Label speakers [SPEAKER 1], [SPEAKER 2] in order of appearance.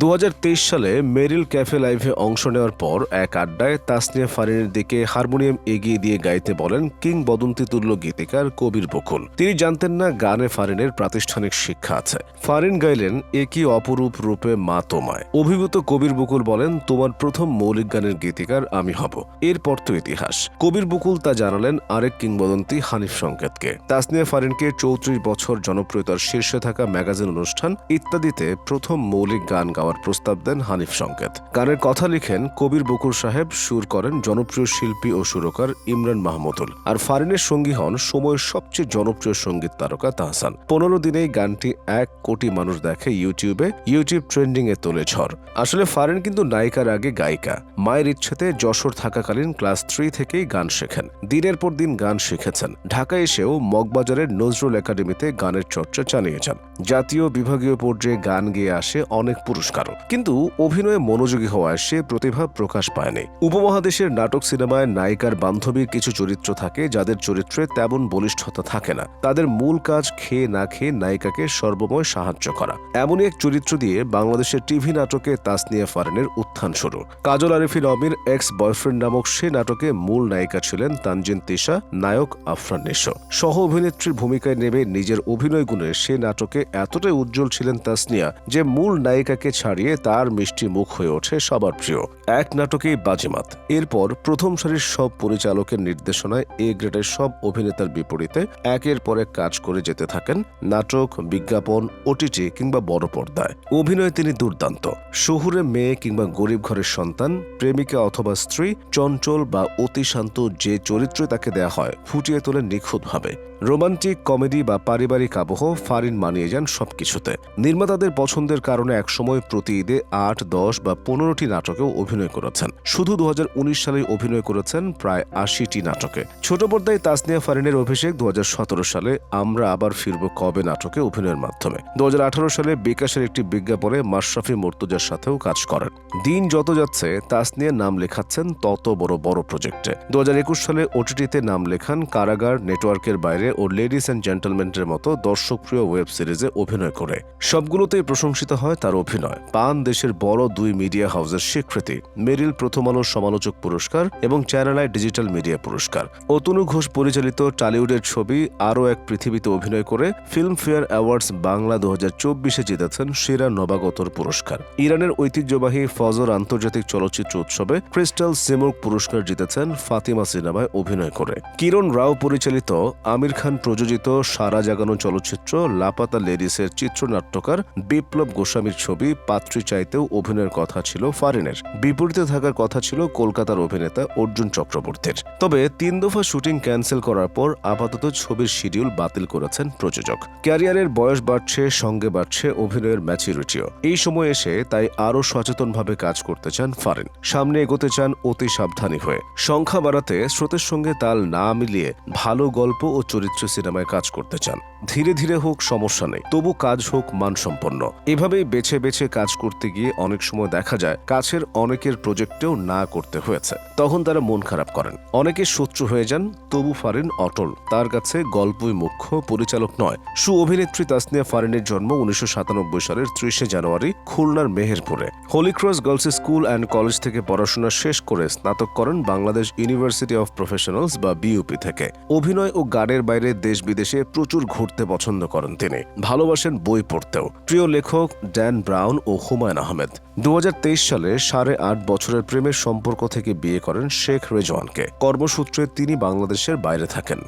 [SPEAKER 1] দু হাজার তেইশ সালে মেরিল ক্যাফে লাইভে অংশ নেওয়ার পর এক আড্ডায় তাসনিয়া ফারিনের দিকে হারমোনিয়াম এগিয়ে দিয়ে গাইতে বলেন কিংবদন্তি তুল্য গীতিকার কবির বকুল। তিনি জানতেন না গানে ফারিনের প্রাতিষ্ঠানিক শিক্ষা আছে। ফারিন গাইলেন একই অপরূপ রূপে মা তোমায়। অভিভূত কবির বকুল বলেন, তোমার প্রথম মৌলিক গানের গীতিকার আমি হব। এরপর তো ইতিহাস। কবির বকুল তা জানালেন আরেক কিংবদন্তি হানিফ সংকেতকে। তাসনিয়া ফারিনকে চৌত্রিশ বছর জনপ্রিয়তার শীর্ষে থাকা ম্যাগাজিন অনুষ্ঠান ইত্যাদিতে প্রথম মৌলিক গান গাওয়ার প্রস্তাব দেন হানিফ সংকেত। গানের কথা লিখেন কবির বকুর সাহেব, সুর করেন জনপ্রিয় শিল্পী ও সুরকার ইমরান মাহমুদুল। আর ফারিনের সঙ্গী হন সময়ের সবচেয়ে জনপ্রিয় সংগীত তারকা তাহসান। পনেরো দিনেই গানটি এক কোটি মানুষ দেখে ইউটিউবে, ইউটিউব ট্রেন্ডিং এ তোলে ঝড়। আসলে ফারিন কিন্তু নায়িকার আগে গায়িকা। মায়ের ইচ্ছেতে যশোর থাকাকালীন ক্লাস থ্রি থেকেই গান শেখেন। দিনের পর দিন গান শিখেছেন। ঢাকায় এসেও মগবাজারের নজরুল একাডেমিতে গানের চর্চা চালিয়েছেন জাতীয় বিভাগীয় পর্যায়ে গান গেয়ে আসে অনেক পুরস্কারও কিন্তু অভিনয়ে মনোযোগী হওয়ায় সে প্রতিভা প্রকাশ পায়নি। উপমহাদেশের নাটক সিনেমায় নায়িকার বান্ধবীর কিছু চরিত্র থাকে যাদের চরিত্রে তেমন বলিষ্ঠতা থাকে না। তাদের মূল কাজ খেয়ে না খেয়ে নায়িকাকে সর্বময় সাহায্য করা। এমনই এক চরিত্র দিয়ে বাংলাদেশের টিভি নাটকে তাসনিয়া ফারেনের উত্থান শুরু। কাজল আরিফিন অমির এক্স বয়ফ্রেন্ড নামক সে নাটকে মূল নায়িকা ছিলেন তানজিন তিশা, নায়ক আফরান নিশো। সহ অভিনেত্রীর ভূমিকায় নেমে নিজের অভিনয় গুণে সে নাটকে এতটাই উজ্জ্বল ছিলেন তাসনিয়া যে মূল নায়িকাকে ছাড়িয়ে তার মিষ্টি মুখ হয়ে ওঠে সবার প্রিয়। এক নাটকেই বাজিমাত। এরপর প্রথম সারির সব পরিচালকের নির্দেশনায় এ গ্রেডের সব অভিনেতার বিপরীতে একের পর এক কাজ করে যেতে থাকেন নাটক, বিজ্ঞাপন ওটিটি কিংবা বড় পর্দায়। অভিনয়ে তিনি দুর্দান্ত। শহুরে মেয়ে কিংবা গরিব ঘরের সন্তান, প্রেমিকা অথবা স্ত্রী, চঞ্চল বা অতি শান্ত যে চরিত্রে তাকে দেয়া হয়, ফুটিয়ে তোলেন নিখুঁতভাবে। রোমান্টিক কমেডি বা পারিবারিক আবহ ফারিন মানিয়ে যান সবকিছুতে। নির্মাতাদের পছন্দের কারণে একসময় প্রতি ঈদে আট, দশ বা পনেরোটি নাটকেও অভিনয় করেছেন। শুধু দু হাজার উনিশ সালে অভিনয় করেছেন প্রায় আশিটি নাটকে। ছোট পর্দায় তাসনিয়া ফারিনের অভিষেক দু হাজার সতেরো সালে আমরা আবার ফিরব কবে নাটকে অভিনয়ের মাধ্যমে। দু হাজার আঠারো সালে বিকাশের একটি বিজ্ঞাপনে মাশরাফি মর্তুজার সাথেও কাজ করেন। দিন যত যাচ্ছে তাসনিয়া নাম লেখাচ্ছেন তত বড় বড় প্রজেক্টে। দু হাজার একুশ সালে ওটিটিতে নাম লেখান কারাগার নেটওয়ার্কের বাইরে ও লেডিস অ্যান্ড জেন্টলম্যানের মতো দর্শকপ্রিয় ওয়েব সিরিজে অভিনয় করে। সবগুলোতেই প্রশংসিত হয় তার অভিনয়। পান দেশের বড় দুই মিডিয়া হাউসের স্বীকৃতি, মেরিল প্রথম আলো সমালোচক পুরস্কার এবং চ্যানেল ডিজিটাল মিডিয়া পুরস্কার। অতনু ঘোষ পরিচালিত টালিউডের ছবি আরও এক পৃথিবীতে অভিনয় করে ফিল্মফেয়ার অ্যাওয়ার্ডস বাংলা দু হাজার চব্বিশে জিতেছেন সেরা নবাগতর পুরস্কার। ইরানের ঐতিহ্যবাহী ফজর আন্তর্জাতিক চলচ্চিত্র উৎসবে ক্রিস্টাল সিমুক পুরস্কার জিতেছেন ফাতিমা সিনেমায় অভিনয় করে। কিরণ রাও পরিচালিত আমির খান প্রযোজিত সারা জাগানো চলচ্চিত্র লাপাতা লেডিসের চিত্রনাট্যকার বিপ্লব গোস্বামীর ছবি পাত্রী চাইতেও অভিনয়ের কথা ছিল ফারিনের। বিপরীতে থাকার কথা ছিল কলকাতার অভিনেতা অর্জুন চক্রবর্তীর। তবে তিন দফা শুটিং ক্যান্সেল করার পর আপাতত ছবির শিডিউল বাতিল করেছেন প্রযোজক। ক্যারিয়ারের বয়স বাড়ছে, সঙ্গে বাড়ছে অভিনয়ের ম্যাচুরিটিও। এই সময় এসে তাই আরও সচেতনভাবে কাজ করতে চান ফারিন। সামনে এগোতে চান অতি সাবধানী হয়ে। সংখ্যা বাড়াতে স্রোতের সঙ্গে তাল না মিলিয়ে ভালো গল্প ও চরিত্র সিনেমায় কাজ করতে চান। ধীরে ধীরে হোক, সমস্যা নেই। তবু কাজ হোক, মানসম্পন্ন। এভাবেই বেছে বেছে কাজ করতে গিয়ে অনেক সময় দেখা যায়, কাছের অনেকের প্রজেক্টেও না করতে হয়েছে। তখন তারা মন খারাপ করেন। অনেকে শত্রু হয়ে যান, তবু ফারিন অটল। তার কাছে গল্পই মুখ্য, পরিচালক নয়। সু অভিনেত্রী তাসনিয়া ফারিনের জন্ম উনিশশো সাতানব্বই সালের ত্রিশে জানুয়ারি, খুলনার মেহেরপুরে। Holy Cross girls school and college থেকে পড়াশোনা শেষ করে স্নাতক করেন বাংলাদেশ ইউনিভার্সিটি অফ প্রফেশনালস বা বিইউপি থেকে। অভিনয় ও গানের বাইরে দেশ বিদেশে প্রচুর ঘুরতে পছন্দ করেন তিনি। ভালোবাসেন বই পড়তেও। প্রিয় লেখক ড্যান ব্রাউন ও হুমায়ুন আহমেদ। দু হাজার তেইশ সালে সাড়ে আট বছরের প্রেমের সম্পর্ক থেকে বিয়ে করেন শেখ রেজওয়ানকে। কর্মসূত্রে তিনি বাংলাদেশের বাইরে থাকেন।